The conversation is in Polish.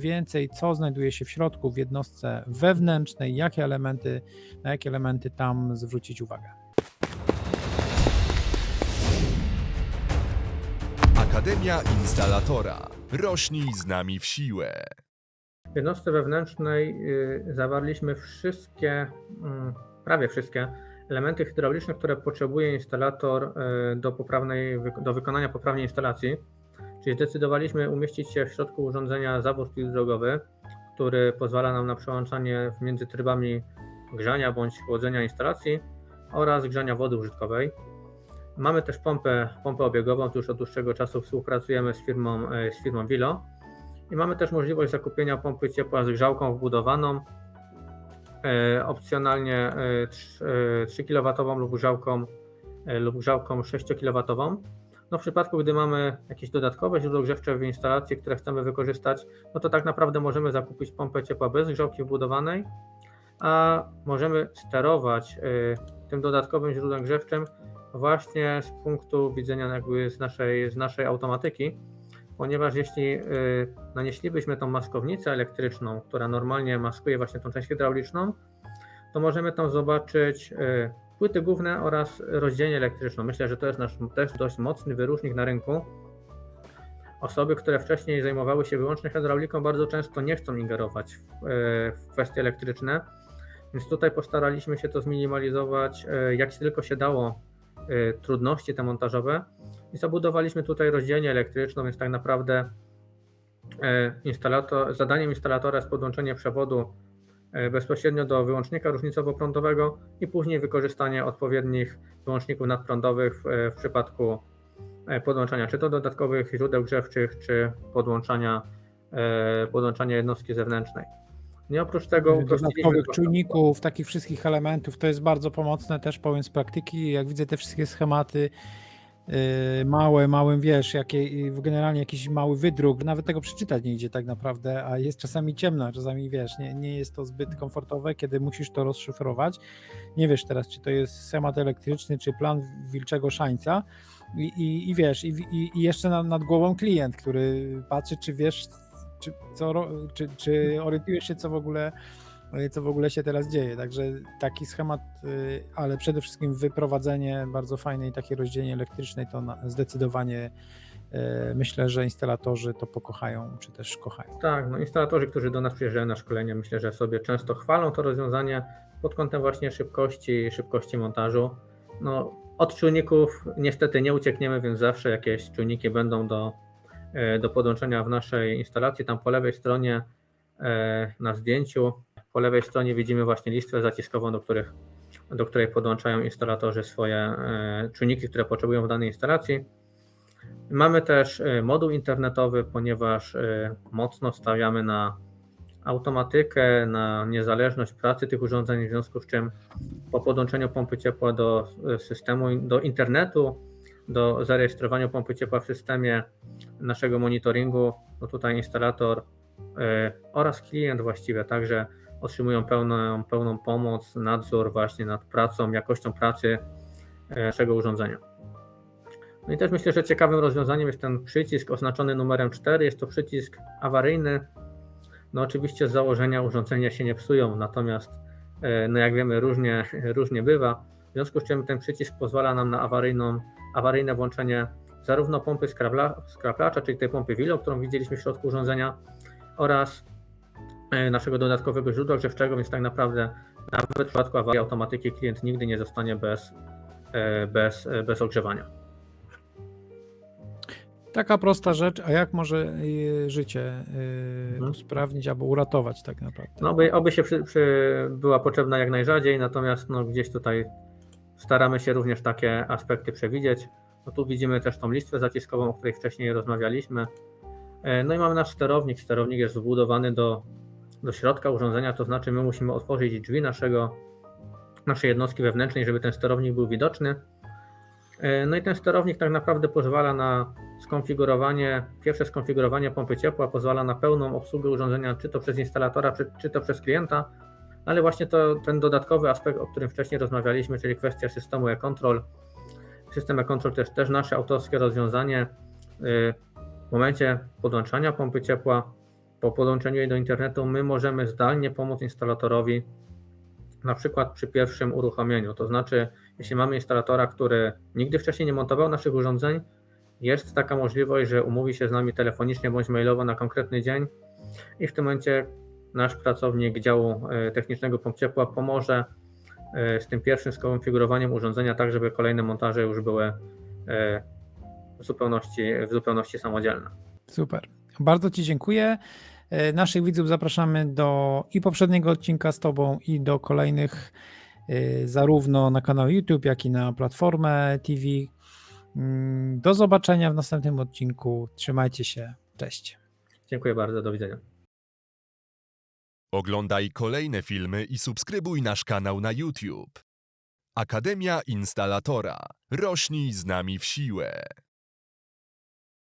więcej, co znajduje się w środku w jednostce wewnętrznej, jakie elementy, na jakie elementy tam zwrócić uwagę. Akademia Instalatora. Rośnij z nami w siłę. W jednostce wewnętrznej y, zawarliśmy wszystkie, mm, prawie wszystkie elementy hydrauliczne, które potrzebuje instalator y, do, poprawnej, do wykonania poprawnej instalacji. Czyli zdecydowaliśmy umieścić się w środku urządzenia zawór drogowy, który pozwala nam na przełączanie między trybami grzania bądź chłodzenia instalacji oraz grzania wody użytkowej. Mamy też pompę, pompę obiegową, tu już od dłuższego czasu współpracujemy z firmą, y, z firmą Wilo. I mamy też możliwość zakupienia pompy ciepła z grzałką wbudowaną, e, opcjonalnie e, trz- e, 3 kW lub grzałką, e, lub grzałką 6 kW. No w przypadku, gdy mamy jakieś dodatkowe źródło grzewcze w instalacji, które chcemy wykorzystać, no to tak naprawdę możemy zakupić pompę ciepła bez grzałki wbudowanej, a możemy sterować e, tym dodatkowym źródłem grzewczym właśnie z punktu widzenia jakby z naszej, z naszej automatyki, ponieważ jeśli y, nanieślibyśmy tą maskownicę elektryczną, która normalnie maskuje właśnie tą część hydrauliczną, to możemy tam zobaczyć y, płyty główne oraz rozdzielenie elektryczną. Myślę, że to jest nasz też dość mocny wyróżnik na rynku. Osoby, które wcześniej zajmowały się wyłącznie hydrauliką, bardzo często nie chcą ingerować w, w kwestie elektryczne, więc tutaj postaraliśmy się to zminimalizować, y, jak tylko się dało, y, trudności te montażowe i zabudowaliśmy tutaj rozdzielnię elektryczną, więc tak naprawdę e, instalator, zadaniem instalatora jest podłączenie przewodu e, bezpośrednio do wyłącznika różnicowo-prądowego i później wykorzystanie odpowiednich wyłączników nadprądowych w, e, przypadku e, podłączania czy to dodatkowych źródeł grzewczych, czy podłączania, e, podłączania jednostki zewnętrznej. I oprócz tego Dodatkowych czujników, takich wszystkich elementów, to jest bardzo pomocne też powiem z praktyki, jak widzę te wszystkie schematy małe, małym wiesz, jakie, generalnie jakiś mały wydruk, nawet tego przeczytać nie idzie tak naprawdę, a jest czasami ciemno, czasami wiesz, nie, nie jest to zbyt komfortowe, kiedy musisz to rozszyfrować. Nie wiesz teraz, czy to jest schemat elektryczny, czy plan wilczego szańca i, i, i wiesz, i, i, jeszcze nad, nad głową klient, który patrzy, czy wiesz, czy, co, czy, czy orientujesz się, co w ogóle co w ogóle się teraz dzieje. Także taki schemat, y, ale przede wszystkim wyprowadzenie bardzo fajnej takiej rozdzielni elektrycznej, to zdecydowanie y, myślę, że instalatorzy to pokochają, czy też kochają. Tak, no instalatorzy, którzy do nas przyjeżdżają na szkolenie, myślę, że sobie często chwalą to rozwiązanie pod kątem właśnie szybkości, szybkości montażu. No, od czujników niestety nie uciekniemy, więc zawsze jakieś czujniki będą do, e, do podłączenia w naszej instalacji. Tam po lewej stronie na zdjęciu, po lewej stronie widzimy właśnie listwę zaciskową, do, których, do której podłączają instalatorzy swoje e, czujniki, które potrzebują w danej instalacji. Mamy też e, moduł internetowy, ponieważ e, mocno stawiamy na automatykę, na niezależność pracy tych urządzeń, w związku z czym po podłączeniu pompy ciepła do systemu, do internetu, do zarejestrowania pompy ciepła w systemie naszego monitoringu, no tutaj instalator oraz klient właściwie także otrzymują pełną, pełną pomoc, nadzór właśnie nad pracą, jakością pracy e, naszego urządzenia. No i też myślę, że ciekawym rozwiązaniem jest ten przycisk oznaczony numerem 4. Jest to przycisk awaryjny. No oczywiście z założenia urządzenia się nie psują, natomiast e, no jak wiemy różnie, różnie bywa. W związku z czym ten przycisk pozwala nam na awaryjną, awaryjne włączenie zarówno pompy skrapla, skraplacza, czyli tej pompy Wilo, którą widzieliśmy w środku urządzenia oraz naszego dodatkowego źródła grzewczego, więc tak naprawdę nawet w przypadku awarii automatyki klient nigdy nie zostanie bez, e, bez, e, bez ogrzewania. Taka prosta rzecz, a jak może życie Mhm. usprawnić albo uratować tak naprawdę? No, oby, oby się przy, przy była potrzebna jak najrzadziej, natomiast no, gdzieś tutaj staramy się również takie aspekty przewidzieć. No, tu widzimy też tą listwę zaciskową, o której wcześniej rozmawialiśmy. E, No i mamy nasz sterownik. Sterownik jest wbudowany do, do środka urządzenia, to znaczy my musimy otworzyć drzwi naszego, naszej jednostki wewnętrznej, żeby ten sterownik był widoczny. E, No i ten sterownik tak naprawdę pozwala na skonfigurowanie, pierwsze skonfigurowanie pompy ciepła pozwala na pełną obsługę urządzenia, czy to przez instalatora, czy, czy to przez klienta, ale właśnie to ten dodatkowy aspekt, o którym wcześniej rozmawialiśmy, czyli kwestia systemu e-control. System e-control też nasze autorskie rozwiązanie. Y, W momencie podłączania pompy ciepła po podłączeniu jej do internetu my możemy zdalnie pomóc instalatorowi na przykład przy pierwszym uruchomieniu. To znaczy, jeśli mamy instalatora, który nigdy wcześniej nie montował naszych urządzeń, jest taka możliwość, że umówi się z nami telefonicznie bądź mailowo na konkretny dzień i w tym momencie nasz pracownik działu e, technicznego pomp ciepła pomoże e, z tym pierwszym skonfigurowaniem urządzenia, tak żeby kolejne montaże już były e, w zupełności, w zupełności samodzielne. Super. Bardzo Ci dziękuję. E, Naszych widzów zapraszamy do i poprzedniego odcinka z Tobą, i do kolejnych, e, zarówno na kanał YouTube, jak i na platformę TV. Mm, Do zobaczenia w następnym odcinku. Trzymajcie się. Cześć. Dziękuję bardzo, do widzenia. Oglądaj kolejne filmy i subskrybuj nasz kanał na YouTube. Akademia Instalatora. Rośnij z nami w siłę.